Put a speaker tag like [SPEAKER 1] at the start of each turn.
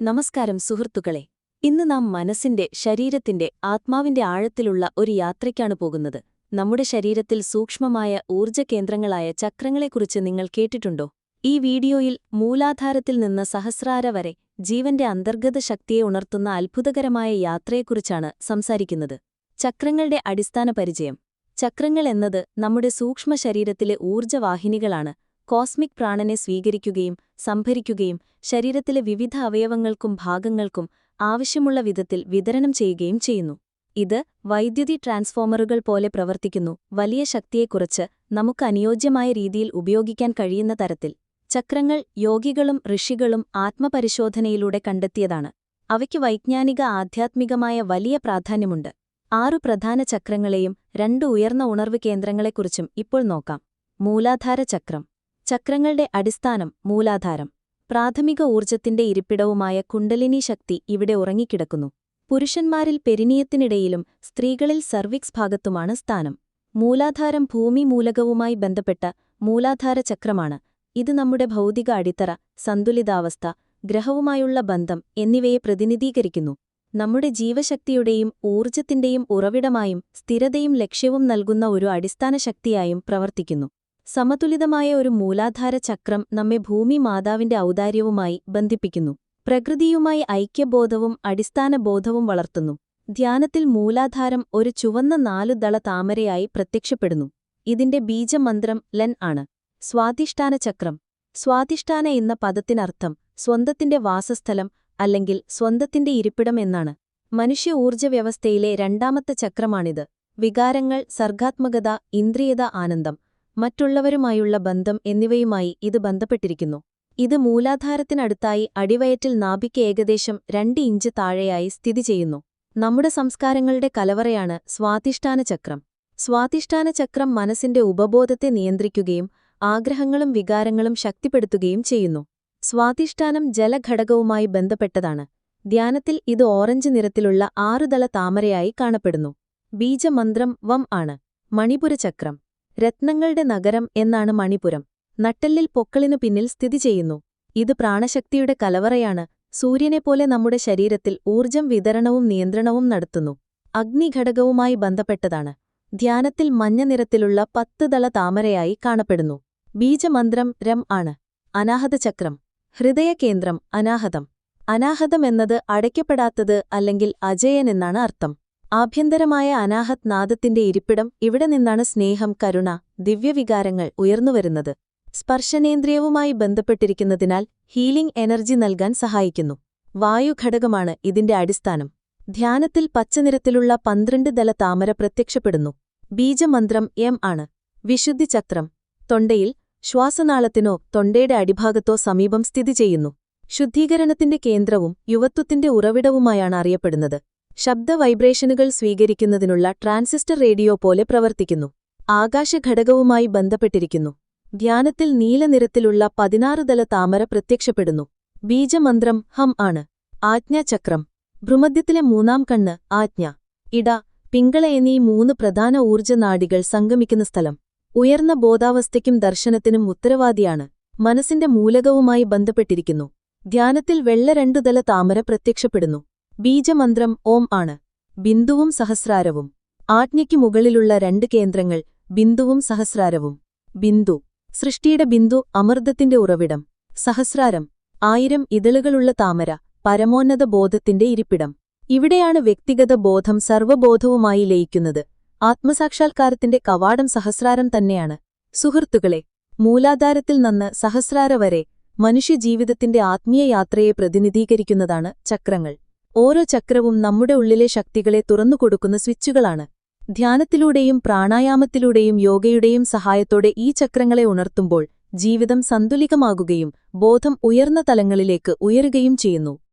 [SPEAKER 1] നമസ്കാരം സുഹൃത്തുക്കളെ. ഇന്ന് നാം മനസ്സിന്റെ ശരീരത്തിന്റെ ആത്മാവിന്റെ ആഴത്തിലുള്ള ഒരു യാത്രയ്ക്കാണ് പോകുന്നത്. നമ്മുടെ ശരീരത്തിൽ സൂക്ഷ്മമായ ഊർജകേന്ദ്രങ്ങളായ ചക്രങ്ങളെക്കുറിച്ച് നിങ്ങൾ കേട്ടിട്ടുണ്ടോ? ഈ വീഡിയോയിൽ മൂലാധാരത്തിൽ നിന്ന് സഹസ്രാര വരെ ജീവന്റെ അന്തർഗത ശക്തിയെ ഉണർത്തുന്ന അത്ഭുതകരമായ യാത്രയെക്കുറിച്ചാണ് സംസാരിക്കുന്നത്. ചക്രങ്ങളുടെ അടിസ്ഥാന പരിചയം. ചക്രങ്ങൾ എന്നത് നമ്മുടെ സൂക്ഷ്മ ശരീരത്തിലെ ഊർജവാഹിനികളാണ് കോസ്മിക് പ്രാണനെ സ്വീകരിക്കുകയും സംഭരിക്കുകയും ശരീരത്തിലെ വിവിധ അവയവങ്ങൾക്കും ഭാഗങ്ങൾക്കും ആവശ്യമുള്ള വിധത്തിൽ വിതരണം ചെയ്യുകയും ചെയ്യുന്നു. ഇത് വൈദ്യുതി ട്രാൻസ്ഫോമറുകൾ പോലെ പ്രവർത്തിക്കുന്നു. വലിയ ശക്തിയെക്കുറിച്ച് നമുക്ക് അനുയോജ്യമായ രീതിയിൽ ഉപയോഗിക്കാൻ കഴിയുന്ന തരത്തിൽ ചക്രങ്ങൾ യോഗികളും ഋഷികളും ആത്മപരിശോധനയിലൂടെ കണ്ടെത്തിയതാണ്. അവയ്ക്ക് വൈജ്ഞാനിക ആധ്യാത്മികമായ വലിയ പ്രാധാന്യമുണ്ട്. ആറു പ്രധാന ചക്രങ്ങളെയും രണ്ട് ഉയർന്ന ഉണർവ് കേന്ദ്രങ്ങളെക്കുറിച്ചും ഇപ്പോൾ നോക്കാം. മൂലാധാര ചക്രം ചക്രങ്ങളുടെ അടിസ്ഥാനം മൂലാധാരം. പ്രാഥമിക ഊർജത്തിന്റെ ഇരിപ്പിടവുമായ കുണ്ടലിനി ശക്തി ഇവിടെ ഉറങ്ങിക്കിടക്കുന്നു. പുരുഷന്മാരിൽ പെരിനിയത്തിനിടയിലും സ്ത്രീകളിൽ സർവിക്സ് ഭാഗത്തുമാണ് സ്ഥാനം. മൂലാധാരം ഭൂമി മൂലകവുമായി ബന്ധപ്പെട്ട മൂലാധാര ചക്രമാണ്. ഇത് നമ്മുടെ ഭൗതിക അടിത്തറ സന്തുലിതാവസ്ഥ ഗ്രഹവുമായുള്ള ബന്ധം എന്നിവയെ പ്രതിനിധീകരിക്കുന്നു. നമ്മുടെ ജീവശക്തിയുടെയും ഊർജത്തിന്റെയും ഉറവിടമായും സ്ഥിരതയും ലക്ഷ്യവും നൽകുന്ന ഒരു അടിസ്ഥാന ശക്തിയായും പ്രവർത്തിക്കുന്നു. സമതുലിതമായ ഒരു മൂലാധാര ചക്രം നമ്മെ ഭൂമി മാതാവിന്റെ ഔദാര്യവുമായി ബന്ധിപ്പിക്കുന്നു. പ്രകൃതിയുമായി ഐക്യബോധവും അടിസ്ഥാന ബോധവും വളർത്തുന്നു. ധ്യാനത്തിൽ മൂലാധാരം ഒരു ചുവന്ന നാലുദള താമരയായി പ്രത്യക്ഷപ്പെടുന്നു. ഇതിന്റെ ബീജമന്ത്രം ലൻ ആണ്. സ്വാധിഷ്ഠാന ചക്രം. സ്വാധിഷ്ഠാന എന്ന പദത്തിനർത്ഥം സ്വന്തത്തിന്റെ വാസസ്ഥലം അല്ലെങ്കിൽ സ്വന്തത്തിന്റെ ഇരിപ്പിടം എന്നാണ്. മനുഷ്യ ഊർജവ്യവസ്ഥയിലെ രണ്ടാമത്തെ ചക്രമാണിത്. വികാരങ്ങൾ സർഗാത്മകത ഇന്ദ്രിയത ആനന്ദം. മറ്റുള്ളവരുമായുള്ള ബന്ധം എന്നിവയുമായി ഇത് ബന്ധപ്പെട്ടിരിക്കുന്നു. ഇത് മൂലാധാരത്തിനടുത്തായി അടിവയറ്റിൽ നാഭിക്ക് ഏകദേശം രണ്ട് ഇഞ്ച് താഴെയായി സ്ഥിതി ചെയ്യുന്നു. നമ്മുടെ സംസ്കാരങ്ങളുടെ കലവറയാണ് സ്വാതിഷ്ഠാന ചക്രം. സ്വാതിഷ്ഠാന ചക്രം മനസ്സിന്റെ ഉപബോധത്തെ നിയന്ത്രിക്കുകയും ആഗ്രഹങ്ങളും വികാരങ്ങളും ശക്തിപ്പെടുത്തുകയും ചെയ്യുന്നു. സ്വാധിഷ്ഠാനം ജലഘടകവുമായി ബന്ധപ്പെട്ടതാണ്. ധ്യാനത്തിൽ ഇത് ഓറഞ്ച് നിറത്തിലുള്ള ആറുതല താമരയായി കാണപ്പെടുന്നു. ബീജമന്ത്രം വം ആണ്. മണിപുരചക്രം രത്നങ്ങളുടെ നഗരം എന്നാണ് മണിപുരം. നട്ടെല്ലിൽ പൊക്കളിനു പിന്നിൽ സ്ഥിതി ചെയ്യുന്നു. ഇത് പ്രാണശക്തിയുടെ കലവറയാണ്. സൂര്യനെപ്പോലെ നമ്മുടെ ശരീരത്തിൽ ഊർജം വിതരണവും നിയന്ത്രണവും നടത്തുന്നു. അഗ്നിഘടകവുമായി ബന്ധപ്പെട്ടതാണ്. ധ്യാനത്തിൽ മഞ്ഞ നിറത്തിലുള്ള പത്ത് താമരയായി കാണപ്പെടുന്നു. ബീജമന്ത്രം രം ആണ്. അനാഹതചക്രം. ഹൃദയകേന്ദ്രം അനാഹതം. അനാഹതം എന്നത് അടയ്ക്കപ്പെടാത്തത് അല്ലെങ്കിൽ അജയൻ എന്നാണ് അർത്ഥം. ആഭ്യന്തരമായ അനാഹത് നാദത്തിന്റെ ഇരിപ്പിടം ഇവിടെ നിന്നാണ് സ്നേഹം കരുണ ദിവ്യവികാരങ്ങൾ ഉയർന്നുവരുന്നത്. സ്പർശനേന്ദ്രിയവുമായി ബന്ധപ്പെട്ടിരിക്കുന്നതിനാൽ ഹീലിംഗ് എനർജി നൽകാൻ സഹായിക്കുന്നു. വായുഘടകമാണ് ഇതിന്റെ അടിസ്ഥാനം. ധ്യാനത്തിൽ പച്ചനിറത്തിലുള്ള പന്ത്രണ്ട് ദല താമര പ്രത്യക്ഷപ്പെടുന്നു. ബീജമന്ത്രം എം ആണ്. വിശുദ്ധിചക്രം തൊണ്ടയിൽ ശ്വാസനാളത്തിനോ തൊണ്ടയുടെ അടിഭാഗത്തോ സമീപം സ്ഥിതി ചെയ്യുന്നു. ശുദ്ധീകരണത്തിന്റെ കേന്ദ്രവും യുവത്വത്തിന്റെ ഉറവിടവുമായാണ് അറിയപ്പെടുന്നത്. ശബ്ദ വൈബ്രേഷനുകൾ സ്വീകരിക്കുന്നതിനുള്ള ട്രാൻസിസ്റ്റർ റേഡിയോ പോലെ പ്രവർത്തിക്കുന്നു. ആകാശഘടകവുമായി ബന്ധപ്പെട്ടിരിക്കുന്നു. ധ്യാനത്തിൽ നീലനിറത്തിലുള്ള പതിനാറുതല താമര പ്രത്യക്ഷപ്പെടുന്നു. ബീജമന്ത്രം ഹം ആണ്. ആജ്ഞാചക്രം ഭ്രുമദ്യത്തിലെ മൂന്നാം കണ്ണ് ആജ്ഞ. ഇട പിങ്കള എന്നീ മൂന്ന് പ്രധാന ഊർജനാഡികൾ സംഗമിക്കുന്ന സ്ഥലം. ഉയർന്ന ബോധാവസ്ഥയ്ക്കും ദർശനത്തിനും ഉത്തരവാദിയാണ്. മനസ്സിന്റെ മൂലകവുമായി ബന്ധപ്പെട്ടിരിക്കുന്നു. ധ്യാനത്തിൽ വെള്ള രണ്ടുതല താമര പ്രത്യക്ഷപ്പെടുന്നു. ബീജമന്ത്രം ഓം ആണ്. ബിന്ദുവും സഹസ്രാരവും. ആജ്ഞയ്ക്കു മുകളിലുള്ള രണ്ട് കേന്ദ്രങ്ങൾ ബിന്ദുവും സഹസ്രാരവും. ബിന്ദു. സൃഷ്ടിയുടെ ബിന്ദു അമൃതത്തിന്റെ ഉറവിടം. സഹസ്രാരം. ആയിരം ഇതളുകളുള്ള താമര പരമോന്നത ബോധത്തിന്റെ ഇരിപ്പിടം. ഇവിടെയാണ് വ്യക്തിഗത ബോധം സർവബോധവുമായി ലയിക്കുന്നത്. ആത്മസാക്ഷാത്കാരത്തിന്റെ കവാടം സഹസ്രാരം തന്നെയാണ്. സുഹൃത്തുക്കളെ മൂലാധാരത്തിൽ നിന്ന് സഹസ്രാര വരെ മനുഷ്യജീവിതത്തിന്റെ ആത്മീയ യാത്രയെ പ്രതിനിധീകരിക്കുന്നതാണ് ചക്രങ്ങൾ. ഓരോ ചക്രവും നമ്മുടെ ഉള്ളിലെ ശക്തികളെ തുറന്നുകൊടുക്കുന്ന സ്വിച്ചുകളാണ്. ധ്യാനത്തിലൂടെയും പ്രാണായാമത്തിലൂടെയും യോഗയുടെയും സഹായത്തോടെ ഈ ചക്രങ്ങളെ ഉണർത്തുമ്പോൾ ജീവിതം സന്തുലിതമാകുകയും ബോധം ഉയർന്ന തലങ്ങളിലേക്ക് ഉയരുകയും ചെയ്യുന്നു.